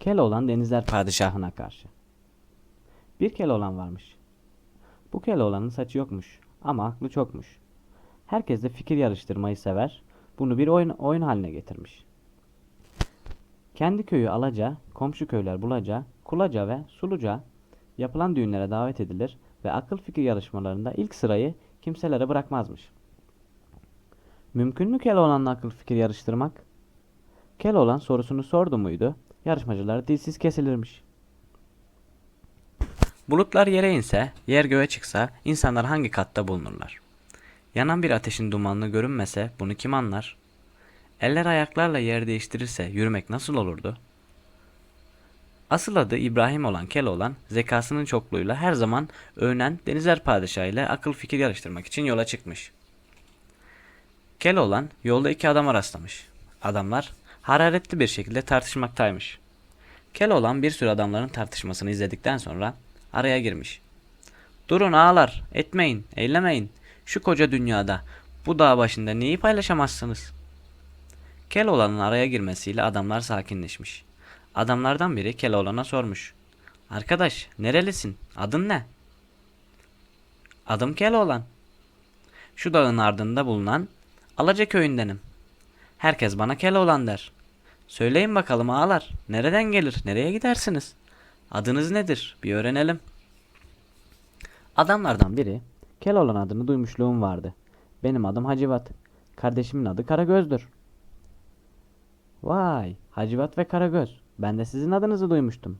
Keloğlan denizler padişahına karşı. Bir Keloğlan varmış. Bu Keloğlan'ın saçı yokmuş ama aklı çokmuş. Herkes de fikir yarıştırmayı sever, bunu bir oyun, oyun haline getirmiş. Kendi köyü Alaca, komşu köyler Bulaca, Kulaca ve Suluca yapılan düğünlere davet edilir ve akıl fikir yarışmalarında ilk sırayı kimselere bırakmazmış. Mümkün mü Keloğlan'la akıl fikir yarıştırmak? Keloğlan sorusunu sordu muydu, yarışmacılar dilsiz kesilirmiş. Bulutlar yere inse, yer göğe çıksa, insanlar hangi katta bulunurlar? Yanan bir ateşin dumanlı görünmese bunu kim anlar? Eller ayaklarla yer değiştirirse yürümek nasıl olurdu? Asıl adı İbrahim olan Keloğlan, zekasının çokluğuyla her zaman övünen Denizler Padişahı ile akıl fikir yarıştırmak için yola çıkmış. Keloğlan yolda iki adama rastlamış. Adamlar hararetli bir şekilde tartışmaktaymış. Keloğlan bir sürü adamların tartışmasını izledikten sonra araya girmiş. Durun ağalar, etmeyin, eylemeyin. Şu koca dünyada, bu dağ başında neyi paylaşamazsınız? Keloğlan'ın araya girmesiyle adamlar sakinleşmiş. Adamlardan biri Keloğlan'a sormuş. Arkadaş, nerelisin? Adın ne? Adım Keloğlan. Şu dağın ardında bulunan Alaca köyündenim. Herkes bana Keloğlan der. Söyleyin bakalım ağalar, nereden gelir, nereye gidersiniz? Adınız nedir? Bir öğrenelim. Adamlardan biri, Keloğlan adını duymuşluğum vardı. Benim adım Hacivat. Kardeşimin adı Karagöz'dür. Vay, Hacivat ve Karagöz. Ben de sizin adınızı duymuştum.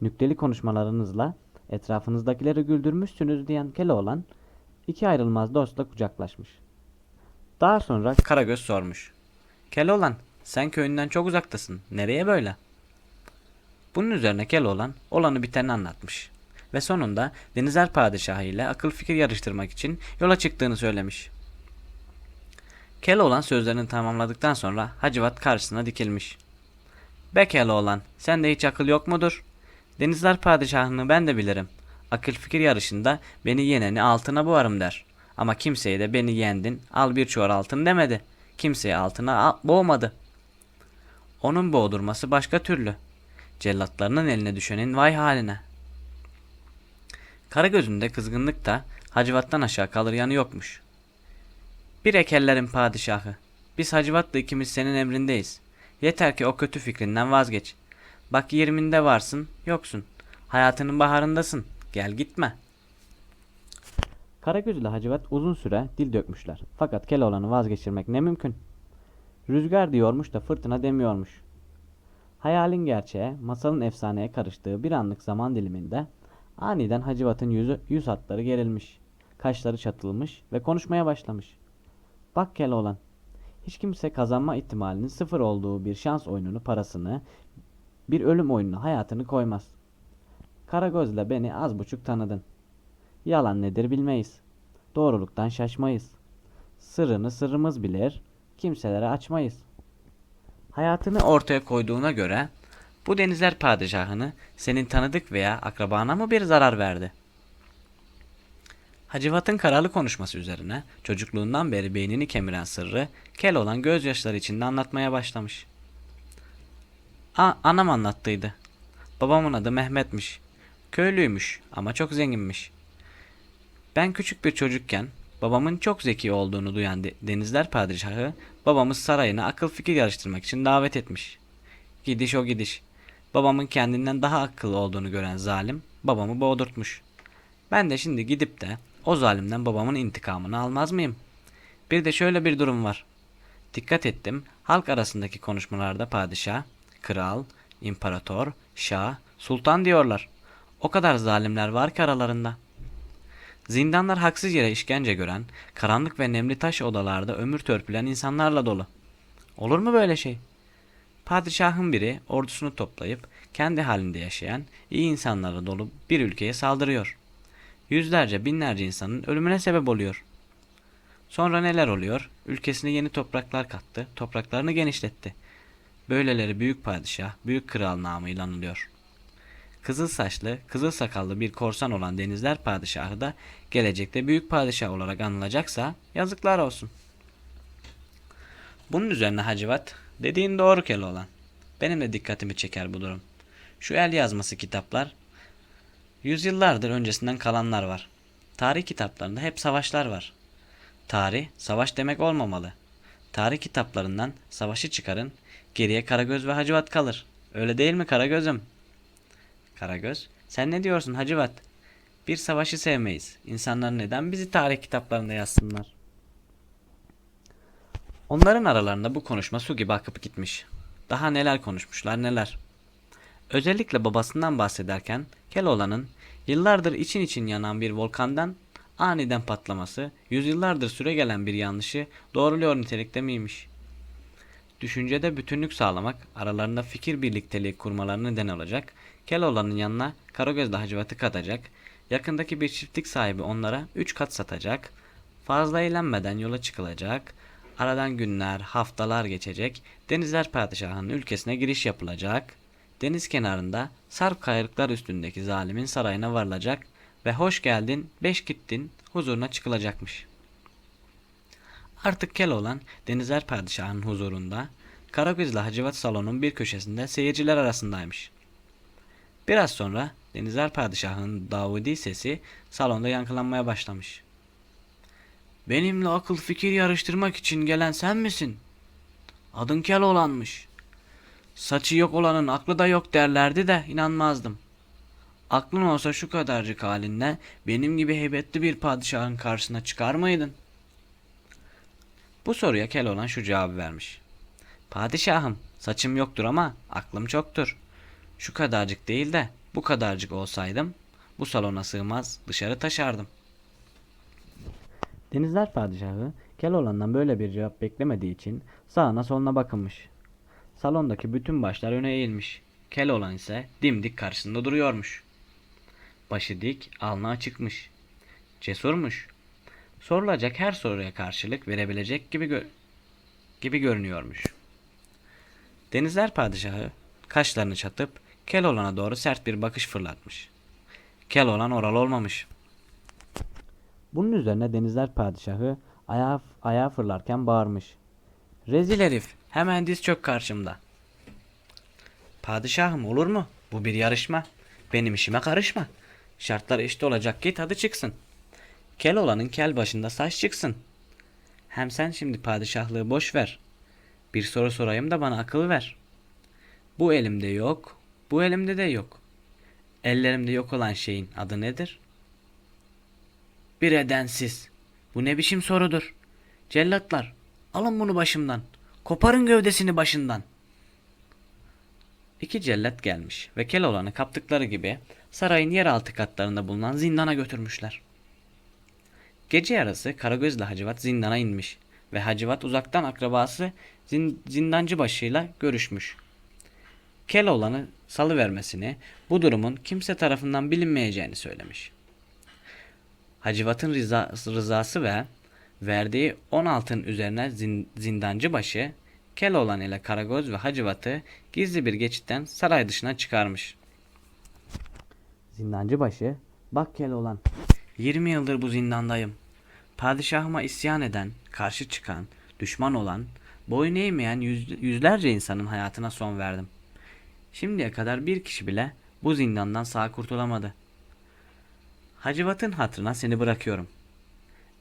Nükteli konuşmalarınızla etrafınızdakileri güldürmüşsünüz diyen Keloğlan, iki ayrılmaz dostla kucaklaşmış. Daha sonra Karagöz sormuş. Keloğlan, sen köyünden çok uzaktasın. Nereye böyle? Bunun üzerine Keloğlan olanı biteni anlatmış. Ve sonunda Denizler Padişahı ile akıl fikir yarıştırmak için yola çıktığını söylemiş. Keloğlan sözlerini tamamladıktan sonra Hacivat karşısına dikilmiş. Be Keloğlan, sende hiç akıl yok mudur? Denizler Padişahı'nı ben de bilirim. Akıl fikir yarışında beni yeneni altına boğarım der. Ama kimseye de beni yendin, al bir çuval altın demedi. Kimseye altına al- boğmadı. Onun boğdurması başka türlü. Cellatlarının eline düşenin vay haline. Karagöz'ün de kızgınlık da Hacivat'tan aşağı kalır yanı yokmuş. Bir ekellerin padişahı. Biz Hacivat'la ikimiz senin emrindeyiz. Yeter ki o kötü fikrinden vazgeç. Bak yirminde varsın, yoksun. Hayatının baharındasın. Gel gitme. Karagöz ile Hacivat uzun süre dil dökmüşler. Fakat Keloğlan'ı vazgeçirmek ne mümkün. Rüzgar diyormuş da fırtına demiyormuş. Hayalin gerçeğe, masalın efsaneye karıştığı bir anlık zaman diliminde aniden Hacivat'ın yüzü, yüz hatları gerilmiş. Kaşları çatılmış ve konuşmaya başlamış. Bak Keloğlan, hiç kimse kazanma ihtimalinin sıfır olduğu bir şans oyununu parasını, bir ölüm oyununa hayatını koymaz. Karagöz'le beni az buçuk tanıdın. Yalan nedir bilmeyiz. Doğruluktan şaşmayız. Sırrını sırrımız bilir, kimselere açmayız. Hayatını ortaya koyduğuna göre bu denizler padişahını senin tanıdık veya akrabana mı bir zarar verdi? Hacivat'ın kararlı konuşması üzerine çocukluğundan beri beynini kemiren sırrı kel olan gözyaşları içinde anlatmaya başlamış. A anam anlattıydı. Babamın adı Mehmet'miş. Köylüymüş ama çok zenginmiş. Ben küçük bir çocukken babamın çok zeki olduğunu duyan de- denizler padişahı babamız sarayına akıl fikir yarıştırmak için davet etmiş. Gidiş o gidiş. Babamın kendinden daha akıllı olduğunu gören zalim babamı boğdurtmuş. Ben de şimdi gidip de o zalimden babamın intikamını almaz mıyım? Bir de şöyle bir durum var. Dikkat ettim halk arasındaki konuşmalarda padişah, kral, imparator, şah, sultan diyorlar. O kadar zalimler var ki aralarında. Zindanlar haksız yere işkence gören, karanlık ve nemli taş odalarda ömür törpülen insanlarla dolu. Olur mu böyle şey? Padişahın biri ordusunu toplayıp kendi halinde yaşayan iyi insanlarla dolu bir ülkeye saldırıyor. Yüzlerce binlerce insanın ölümüne sebep oluyor. Sonra neler oluyor? Ülkesine yeni topraklar kattı, topraklarını genişletti. Böyleleri büyük padişah, büyük kral namıyla anılıyor. Kızıl saçlı, kızıl sakallı bir korsan olan denizler padişahı da gelecekte büyük padişah olarak anılacaksa yazıklar olsun. Bunun üzerine Hacivat, dediğin doğru Keloğlan. Benim de dikkatimi çeker bu durum. Şu el yazması kitaplar yüzyıllardır öncesinden kalanlar var. Tarih kitaplarında hep savaşlar var. Tarih savaş demek olmamalı. Tarih kitaplarından savaşı çıkarın, geriye Karagöz ve Hacivat kalır. Öyle değil mi Karagöz'üm? Karagöz, sen ne diyorsun Hacivat? Bir savaşı sevmeyiz. İnsanlar neden bizi tarih kitaplarında yazsınlar? Onların aralarında bu konuşma su gibi akıp gitmiş. Daha neler konuşmuşlar neler. Özellikle babasından bahsederken Keloğlan'ın yıllardır için için yanan bir volkandan aniden patlaması, yüzyıllardır süre gelen bir yanlışı doğruluyor nitelikte miymiş? Düşüncede bütünlük sağlamak, aralarında fikir birlikteliği kurmalarına neden olacak, Keloğlan'ın yanına Karagöz'le Hacivat'ı katacak, yakındaki bir çiftlik sahibi onlara 3 kat satacak, fazla eğlenmeden yola çıkılacak, aradan günler, haftalar geçecek, Denizler Padişahı'nın ülkesine giriş yapılacak, deniz kenarında sarp kayalıklar üstündeki zalimin sarayına varılacak ve hoş geldin, beş gittin huzuruna çıkılacakmış. Artık Keloğlan Denizler Padişahı'nın huzurunda Karagöz'le Hacivat salonun bir köşesinde seyirciler arasındaymış. Biraz sonra Denizler Padişahı'nın Davudi sesi salonda yankılanmaya başlamış. Benimle akıl fikir yarıştırmak için gelen sen misin? Adın Keloğlan'mış. Saçı yok olanın aklı da yok derlerdi de inanmazdım. Aklın olsa şu kadarcık halinle benim gibi heybetli bir padişahın karşısına çıkar mıydın? Bu soruya Keloğlan şu cevabı vermiş. Padişahım, saçım yoktur ama aklım çoktur. Şu kadarcık değil de bu kadarcık olsaydım bu salona sığmaz dışarı taşardım. Denizler Padişahı Keloğlan'dan böyle bir cevap beklemediği için sağına soluna bakınmış. Salondaki bütün başlar öne eğilmiş. Keloğlan ise dimdik karşısında duruyormuş. Başı dik, alnı açıkmış. Cesurmuş. Sorulacak her soruya karşılık verebilecek gibi gö- gibi görünüyormuş. Denizler Padişahı kaşlarını çatıp Keloğlan'a doğru sert bir bakış fırlatmış. Keloğlan oralı olmamış. Bunun üzerine Denizler Padişahı ayağa, ayağa fırlarken bağırmış. Rezil herif hemen diz çök karşımda. Padişahım olur mu? Bu bir yarışma. Benim işime karışma. Şartlar eşit olacak ki tadı çıksın. Kel olanın kel başında saç çıksın. Hem sen şimdi padişahlığı boş ver. Bir soru sorayım da bana akıl ver. Bu elimde yok, bu elimde de yok. Ellerimde yok olan şeyin adı nedir? Bir edensiz. Bu ne biçim sorudur? Cellatlar, alın bunu başımdan. Koparın gövdesini başından. İki cellat gelmiş ve Keloğlan'ı kaptıkları gibi sarayın yeraltı katlarında bulunan zindana götürmüşler. Gece yarısı Karagöz'le Hacivat zindana inmiş ve Hacivat uzaktan akrabası zin, zindancı başıyla görüşmüş. Keloğlan'ı salıvermesini, bu durumun kimse tarafından bilinmeyeceğini söylemiş. Hacivat'ın rıza, rızası ve verdiği 10 altın üzerine zin, zindancı başı Keloğlan ile Karagöz ve Hacivat'ı gizli bir geçitten saray dışına çıkarmış. Zindancı başı, bak Keloğlan, 20 yıldır bu zindandayım. Padişahıma isyan eden, karşı çıkan, düşman olan, boyun eğmeyen yüz, yüzlerce insanın hayatına son verdim. Şimdiye kadar bir kişi bile bu zindandan sağ kurtulamadı. Hacivat'ın hatırına seni bırakıyorum.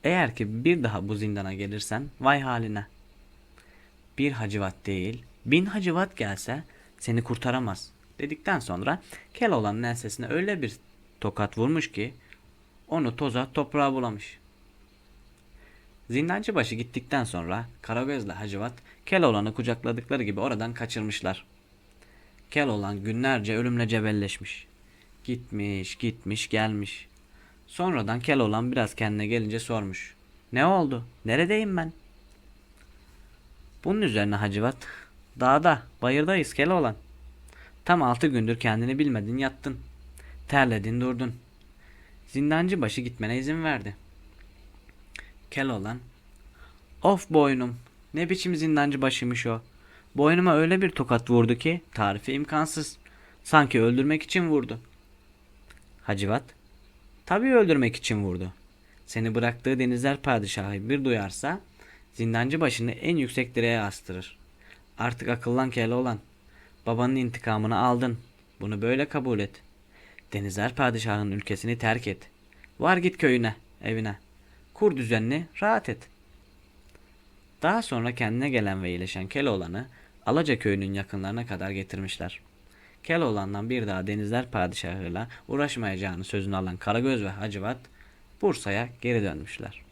Eğer ki bir daha bu zindana gelirsen vay haline. Bir hacivat değil, bin hacivat gelse seni kurtaramaz. Dedikten sonra Keloğlan'ın ensesine öyle bir tokat vurmuş ki onu toza toprağa bulamış. Zindancı başı gittikten sonra Karagöz'le Hacivat Keloğlan'ı kucakladıkları gibi oradan kaçırmışlar. Keloğlan günlerce ölümle cebelleşmiş. Gitmiş, gitmiş, gelmiş. Sonradan Keloğlan biraz kendine gelince sormuş. Ne oldu? Neredeyim ben? Bunun üzerine Hacivat, dağda, bayırdayız Keloğlan. Tam altı gündür kendini bilmedin yattın. Terledin durdun. Zindancı başı gitmene izin verdi. Keloğlan, of boynum, ne biçim zindancı başıymış o. Boynuma öyle bir tokat vurdu ki tarifi imkansız. Sanki öldürmek için vurdu. Hacivat, tabii öldürmek için vurdu. Seni bıraktığı denizler padişahı bir duyarsa zindancı başını en yüksek direğe astırır. Artık akıllan Keloğlan. Babanın intikamını aldın. Bunu böyle kabul et. Denizler padişahının ülkesini terk et. Var git köyüne, evine. Kur düzenini, rahat et. Daha sonra kendine gelen ve iyileşen Keloğlan'ı Alaca köyünün yakınlarına kadar getirmişler. Keloğlan'dan bir daha denizler padişahıyla uğraşmayacağını sözünü alan Karagöz ve Hacivat Bursa'ya geri dönmüşler.